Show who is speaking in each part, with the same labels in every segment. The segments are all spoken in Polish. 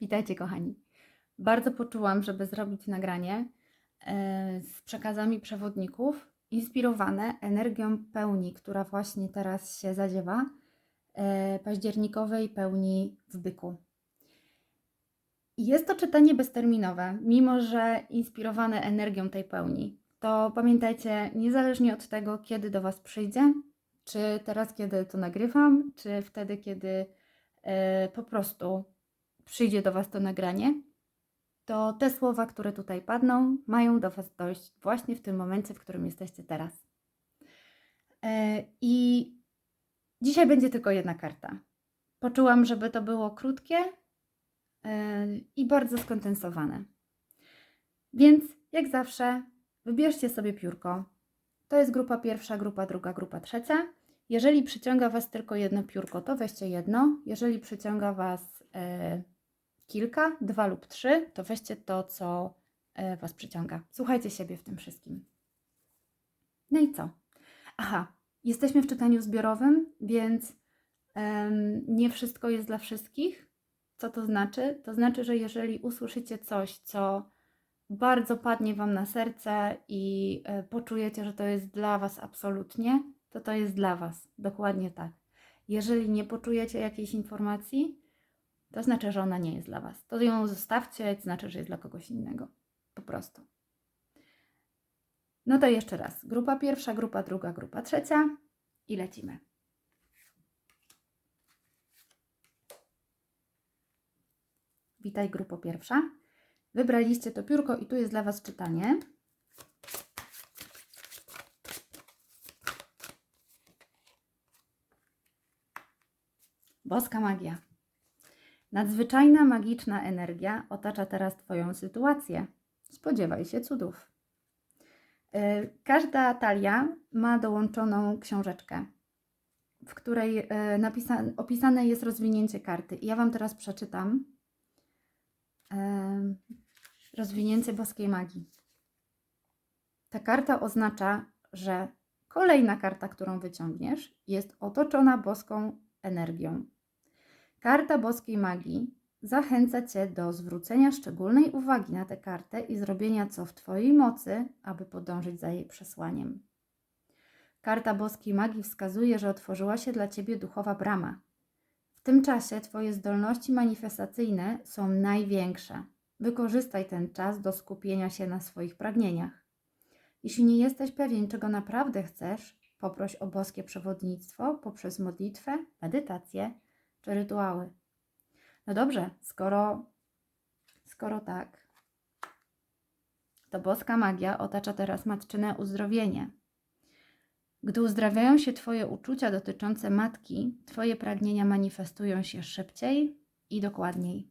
Speaker 1: Witajcie, kochani. Bardzo poczułam, żeby zrobić nagranie e, z przekazami przewodników, inspirowane energią pełni, która właśnie teraz się zadziewa, e, październikowej pełni w byku. Jest to czytanie bezterminowe, mimo że inspirowane energią tej pełni. To pamiętajcie, niezależnie od tego, kiedy do Was przyjdzie, czy teraz, kiedy to nagrywam, czy wtedy, kiedy e, po prostu przyjdzie do Was to nagranie, to te słowa, które tutaj padną, mają do Was dojść właśnie w tym momencie, w którym jesteście teraz. E, I dzisiaj będzie tylko jedna karta. Poczułam, żeby to było krótkie e, i bardzo skondensowane. Więc, jak zawsze, wybierzcie sobie piórko. To jest grupa pierwsza, grupa druga, grupa trzecia. Jeżeli przyciąga Was tylko jedno piórko, to weźcie jedno. Jeżeli przyciąga Was e, kilka, dwa lub trzy, to weźcie to, co e, Was przyciąga. Słuchajcie siebie w tym wszystkim. No i co? Aha, jesteśmy w czytaniu zbiorowym, więc em, nie wszystko jest dla wszystkich. Co to znaczy? To znaczy, że jeżeli usłyszycie coś, co bardzo padnie Wam na serce i e, poczujecie, że to jest dla Was absolutnie, to to jest dla Was. Dokładnie tak. Jeżeli nie poczujecie jakiejś informacji, to znaczy, że ona nie jest dla Was. To ją zostawcie, to znaczy, że jest dla kogoś innego. Po prostu. No to jeszcze raz. Grupa pierwsza, grupa druga, grupa trzecia i lecimy. Witaj, grupo pierwsza. Wybraliście to piórko i tu jest dla Was czytanie. Boska magia. Nadzwyczajna magiczna energia otacza teraz Twoją sytuację. Spodziewaj się cudów. E, Każda talia ma dołączoną książeczkę, w której napisa- opisane jest rozwinięcie karty. I ja Wam teraz przeczytam e, rozwinięcie boskiej magii. Ta karta oznacza, że kolejna karta, którą wyciągniesz, jest otoczona boską energią. Karta boskiej magii zachęca Cię do zwrócenia szczególnej uwagi na tę kartę i zrobienia co w Twojej mocy, aby podążyć za jej przesłaniem. Karta boskiej magii wskazuje, że otworzyła się dla Ciebie duchowa brama. W tym czasie Twoje zdolności manifestacyjne są największe. Wykorzystaj ten czas do skupienia się na swoich pragnieniach. Jeśli nie jesteś pewien, czego naprawdę chcesz, poproś o boskie przewodnictwo poprzez modlitwę, medytację czy rytuały. No dobrze, skoro, skoro tak, to boska magia otacza teraz matczyne uzdrowienie. Gdy uzdrawiają się Twoje uczucia dotyczące matki, Twoje pragnienia manifestują się szybciej i dokładniej.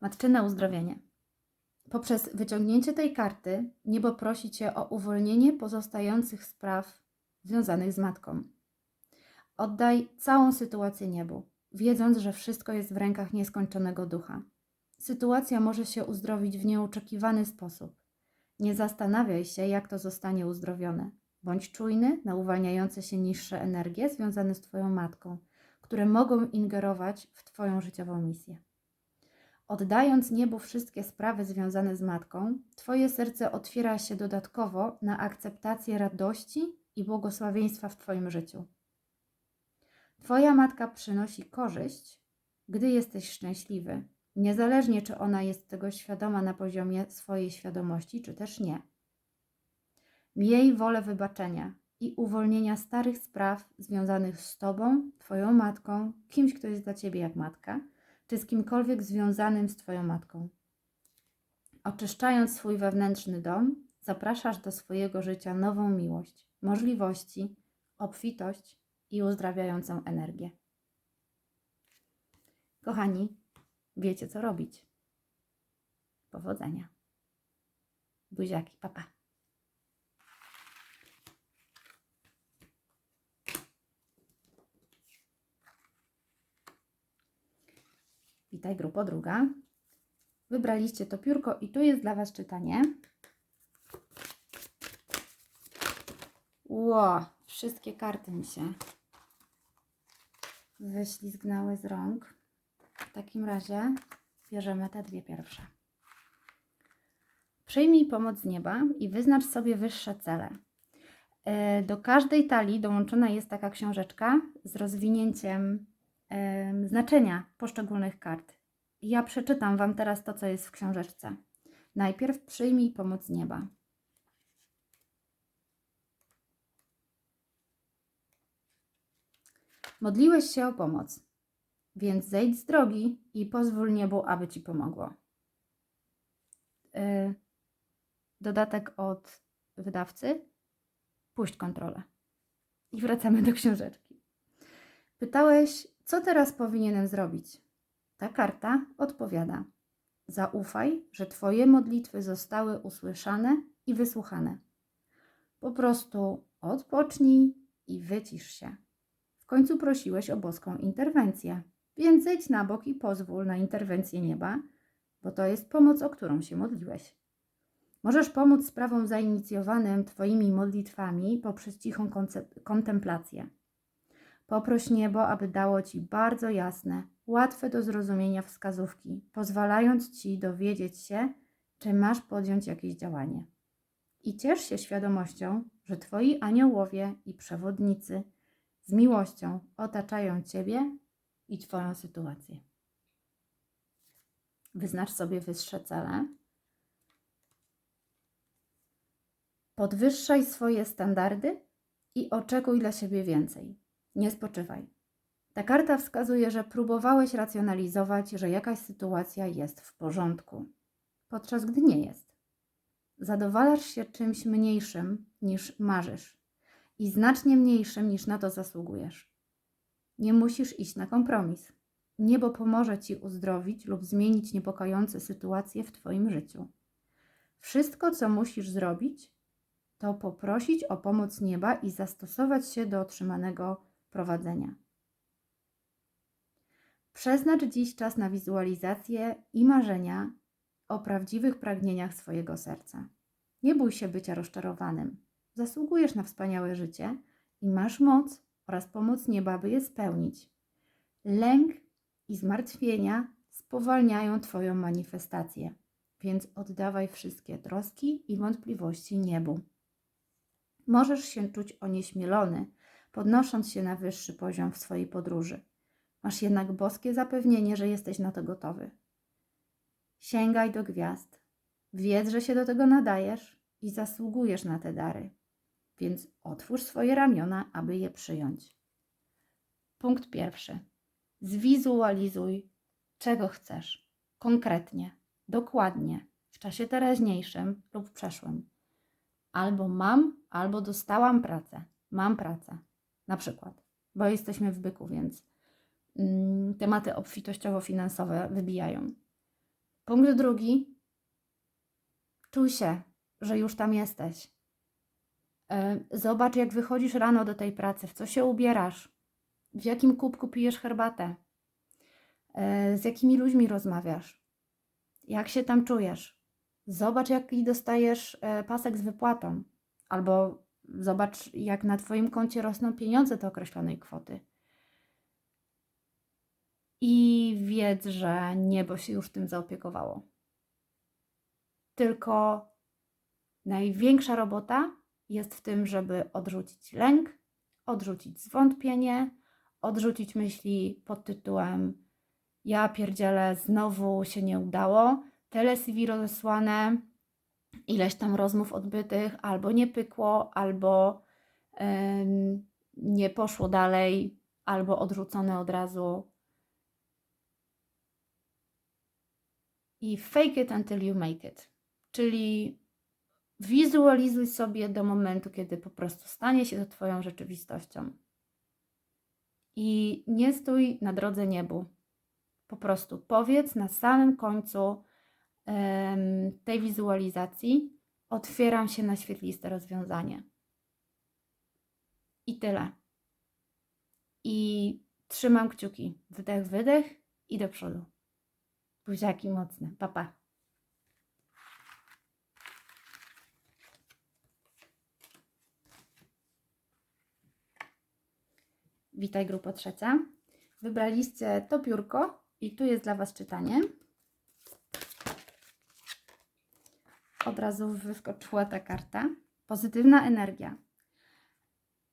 Speaker 1: Matczyne uzdrowienie. Poprzez wyciągnięcie tej karty, niebo prosi Cię o uwolnienie pozostających spraw związanych z matką. Oddaj całą sytuację niebu, wiedząc, że wszystko jest w rękach nieskończonego ducha. Sytuacja może się uzdrowić w nieoczekiwany sposób. Nie zastanawiaj się, jak to zostanie uzdrowione. Bądź czujny na uwalniające się niższe energie związane z Twoją matką, które mogą ingerować w Twoją życiową misję. Oddając niebu wszystkie sprawy związane z matką, Twoje serce otwiera się dodatkowo na akceptację radości i błogosławieństwa w Twoim życiu. Twoja matka przynosi korzyść, gdy jesteś szczęśliwy, niezależnie czy ona jest tego świadoma na poziomie swojej świadomości, czy też nie. Miej wolę wybaczenia i uwolnienia starych spraw związanych z Tobą, Twoją matką, kimś, kto jest dla Ciebie jak matka, czy z kimkolwiek związanym z Twoją matką. Oczyszczając swój wewnętrzny dom, zapraszasz do swojego życia nową miłość, możliwości, obfitość i uzdrawiającą energię. Kochani, wiecie co robić. Powodzenia. Buziaki, papa. Witaj, grupo druga. Wybraliście to piórko i tu jest dla Was czytanie. Ło, wszystkie karty mi się wyślizgnęły z rąk. W takim razie bierzemy te dwie pierwsze. Przyjmij pomoc z nieba i wyznacz sobie wyższe cele. E, Do każdej talii dołączona jest taka książeczka z rozwinięciem em, znaczenia poszczególnych kart. Ja przeczytam Wam teraz to, co jest w książeczce. Najpierw przyjmij pomoc z nieba. Modliłeś się o pomoc, więc zejdź z drogi i pozwól niebu, aby ci pomogło. Y, dodatek od wydawcy. Puść kontrolę. I wracamy do książeczki. Pytałeś, co teraz powinienem zrobić? Ta karta odpowiada: Zaufaj, że Twoje modlitwy zostały usłyszane i wysłuchane. Po prostu odpocznij i wycisz się. Końcu prosiłeś o boską interwencję, więc zejdź na bok i pozwól na interwencję nieba, bo to jest pomoc, o którą się modliłeś. Możesz pomóc sprawom zainicjowanym Twoimi modlitwami poprzez cichą kontemplację. Poproś niebo, aby dało Ci bardzo jasne, łatwe do zrozumienia wskazówki, pozwalając Ci dowiedzieć się, czy masz podjąć jakieś działanie. I ciesz się świadomością, że Twoi aniołowie i przewodnicy z miłością otaczają Ciebie i Twoją sytuację. Wyznacz sobie wyższe cele. Podwyższaj swoje standardy i oczekuj dla siebie więcej. Nie spoczywaj. Ta karta wskazuje, że próbowałeś racjonalizować, że jakaś sytuacja jest w porządku, podczas gdy nie jest. Zadowalasz się czymś mniejszym niż marzysz i znacznie mniejszym niż na to zasługujesz. Nie musisz iść na kompromis. Niebo pomoże ci uzdrowić lub zmienić niepokojące sytuacje w Twoim życiu. Wszystko, co musisz zrobić, to poprosić o pomoc nieba i zastosować się do otrzymanego prowadzenia. Przeznacz dziś czas na wizualizację i marzenia o prawdziwych pragnieniach swojego serca. Nie bój się bycia rozczarowanym. Zasługujesz na wspaniałe życie i masz moc oraz pomoc nieba, by je spełnić. Lęk i zmartwienia spowalniają Twoją manifestację, więc oddawaj wszystkie troski i wątpliwości niebu. Możesz się czuć onieśmielony, podnosząc się na wyższy poziom w swojej podróży. Masz jednak boskie zapewnienie, że jesteś na to gotowy. Sięgaj do gwiazd. Wiedz, że się do tego nadajesz i zasługujesz na te dary, więc otwórz swoje ramiona, aby je przyjąć. Punkt pierwszy. Zwizualizuj, czego chcesz. Konkretnie, dokładnie, w czasie teraźniejszym lub przeszłym. Albo mam, albo dostałam pracę. Mam pracę. Na przykład, bo jesteśmy w byku, więc mm, tematy obfitościowo-finansowe wybijają. Punkt drugi. Czuj się, że już tam jesteś. E, Zobacz, jak wychodzisz rano do tej pracy, w co się ubierasz, w jakim kubku pijesz herbatę, E, z jakimi ludźmi rozmawiasz, jak się tam czujesz. Zobacz, jaki dostajesz e, pasek z wypłatą, albo zobacz, jak na Twoim koncie rosną pieniądze do określonej kwoty. I wiedz, że niebo się już tym zaopiekowało. Tylko największa robota jest w tym, żeby odrzucić lęk, odrzucić zwątpienie, odrzucić myśli pod tytułem ja pierdzielę, znowu się nie udało, tyle CV rozesłane, ileś tam rozmów odbytych, albo nie pykło, albo nie poszło dalej, albo odrzucone od razu. I fake it until you make it. Czyli wizualizuj sobie do momentu, kiedy po prostu stanie się to Twoją rzeczywistością. I nie stój na drodze niebu. Po prostu powiedz na samym końcu em, tej wizualizacji: Otwieram się na świetliste rozwiązanie. I tyle. I trzymam kciuki. Wydech, wydech i do przodu. Buziaki mocne. Papa. Pa. Witaj, grupa trzecia. wybraliście to piórko i tu jest dla Was czytanie. Od razu wyskoczyła ta karta. Pozytywna energia.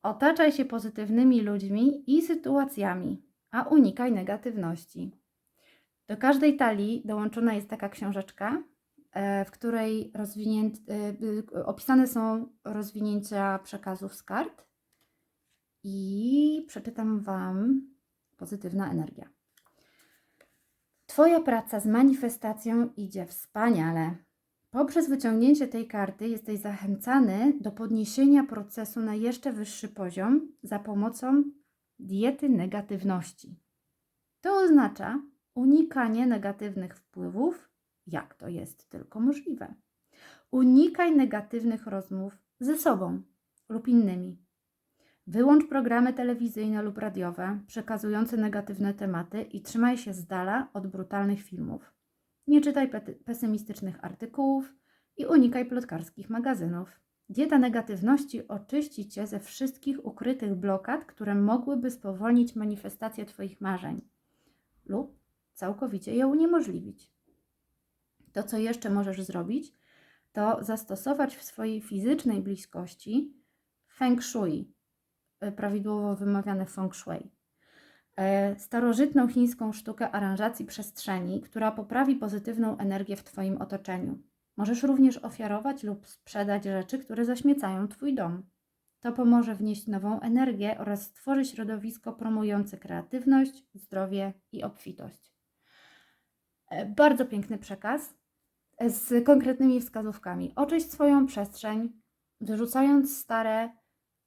Speaker 1: Otaczaj się pozytywnymi ludźmi i sytuacjami, a unikaj negatywności. Do każdej talii dołączona jest taka książeczka, e, w której rozwinięt, e, opisane są rozwinięcia przekazów z kart i przeczytam Wam pozytywna energia. Twoja praca z manifestacją idzie wspaniale. Poprzez wyciągnięcie tej karty jesteś zachęcany do podniesienia procesu na jeszcze wyższy poziom za pomocą diety negatywności. To oznacza unikanie negatywnych wpływów, jak to jest tylko możliwe. Unikaj negatywnych rozmów ze sobą lub innymi. Wyłącz programy telewizyjne lub radiowe przekazujące negatywne tematy i trzymaj się z dala od brutalnych filmów. Nie czytaj pesymistycznych artykułów i unikaj plotkarskich magazynów. Dieta negatywności oczyści cię ze wszystkich ukrytych blokad, które mogłyby spowolnić manifestację Twoich marzeń lub całkowicie je uniemożliwić. To, co jeszcze możesz zrobić, to zastosować w swojej fizycznej bliskości feng shui, prawidłowo wymawiane feng shui. E, starożytną chińską sztukę aranżacji przestrzeni, która poprawi pozytywną energię w Twoim otoczeniu. Możesz również ofiarować lub sprzedać rzeczy, które zaśmiecają Twój dom. To pomoże wnieść nową energię oraz stworzyć środowisko promujące kreatywność, zdrowie i obfitość. E, bardzo piękny przekaz e, z konkretnymi wskazówkami. Oczyść swoją przestrzeń, wyrzucając stare,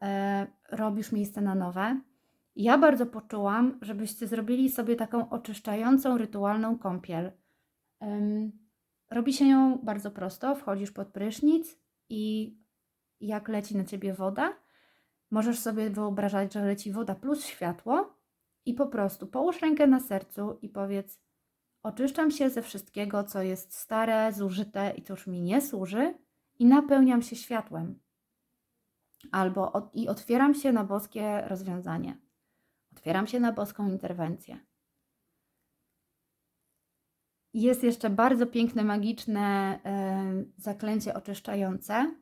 Speaker 1: e, robisz miejsce na nowe. Ja bardzo poczułam, żebyście zrobili sobie taką oczyszczającą, rytualną kąpiel. Robi się ją bardzo prosto. Wchodzisz pod prysznic i jak leci na ciebie woda, możesz sobie wyobrażać, że leci woda plus światło i po prostu połóż rękę na sercu i powiedz: Oczyszczam się ze wszystkiego, co jest stare, zużyte i co już mi nie służy, i napełniam się światłem. Albo od, i otwieram się na boskie rozwiązanie. Otwieram się na boską interwencję. Jest jeszcze bardzo piękne, magiczne y, zaklęcie oczyszczające.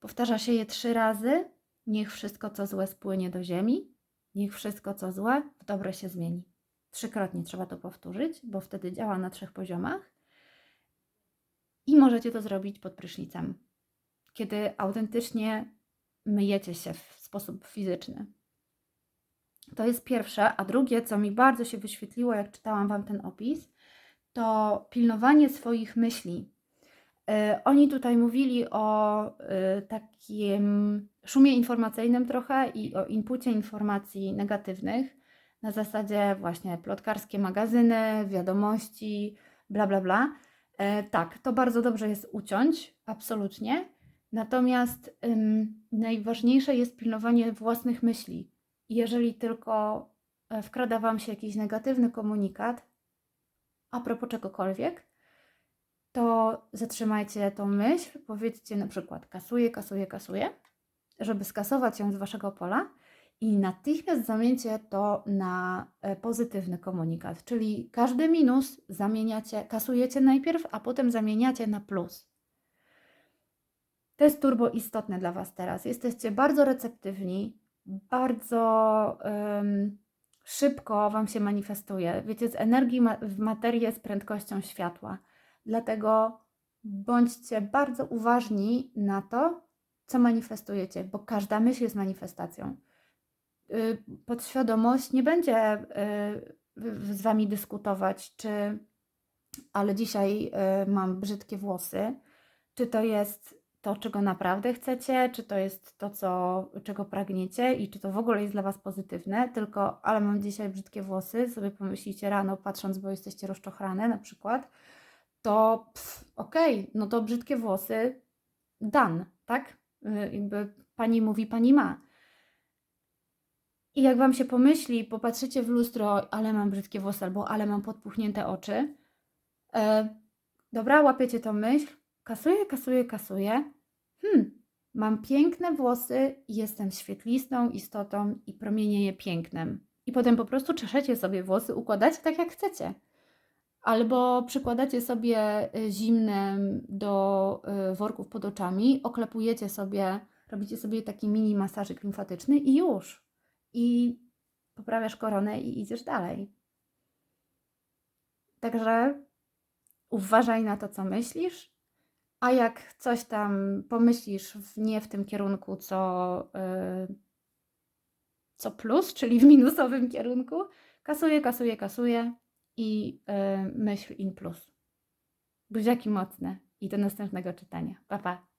Speaker 1: Powtarza się je trzy razy. Niech wszystko, co złe, spłynie do ziemi. Niech wszystko, co złe, w dobre się zmieni. Trzykrotnie trzeba to powtórzyć, bo wtedy działa na trzech poziomach. I możecie to zrobić pod prysznicem, kiedy autentycznie myjecie się w sposób fizyczny. To jest pierwsze, a drugie, co mi bardzo się wyświetliło, jak czytałam Wam ten opis, to pilnowanie swoich myśli. Yy, oni tutaj mówili o yy, takim szumie informacyjnym trochę i o inpucie informacji negatywnych, na zasadzie właśnie plotkarskie magazyny, wiadomości, bla, bla, bla. Yy, tak, to bardzo dobrze jest uciąć, absolutnie. Natomiast najważniejsze jest pilnowanie własnych myśli jeżeli tylko e, wkrada Wam się jakiś negatywny komunikat a propos czegokolwiek, to zatrzymajcie tą myśl, powiedzcie na przykład kasuję, kasuję, kasuję, żeby skasować ją z Waszego pola i natychmiast zamieńcie to na e, pozytywny komunikat, czyli każdy minus zamieniacie, kasujecie najpierw, a potem zamieniacie na plus. To jest turbo istotne dla Was teraz. Jesteście bardzo receptywni, bardzo um, szybko Wam się manifestuje. Wiecie, z energii ma w materię z prędkością światła. Dlatego bądźcie bardzo uważni na to, co manifestujecie, bo każda myśl jest manifestacją. Y, podświadomość nie będzie y, z Wami dyskutować, czy ale dzisiaj y, mam brzydkie włosy, czy to jest to, czego naprawdę chcecie, czy to jest to, co, czego pragniecie i czy to w ogóle jest dla Was pozytywne, tylko ale mam dzisiaj brzydkie włosy, sobie pomyślicie rano, patrząc, bo jesteście rozczochrane na przykład, to okej, okay, no to brzydkie włosy, dan, tak? Y, jakby pani mówi, pani ma. I jak Wam się pomyśli, popatrzycie w lustro, ale mam brzydkie włosy, albo ale mam podpuchnięte oczy, e, dobra, łapiecie tą myśl, Kasuję, kasuję, kasuję. Hmm, mam piękne włosy, jestem świetlistą istotą i promienieję pięknem. I potem po prostu czeszecie sobie włosy, układacie tak jak chcecie. Albo przykładacie sobie y, zimnem do y, worków pod oczami, oklepujecie sobie, robicie sobie taki mini masażyk limfatyczny i już. I poprawiasz koronę i idziesz dalej. Także uważaj na to, co myślisz, a jak coś tam pomyślisz w, nie w tym kierunku, co, y, co plus, czyli w minusowym kierunku, kasuję, kasuję, kasuję i y, myśl in plus. Buziaki mocne i do następnego czytania. Pa, pa.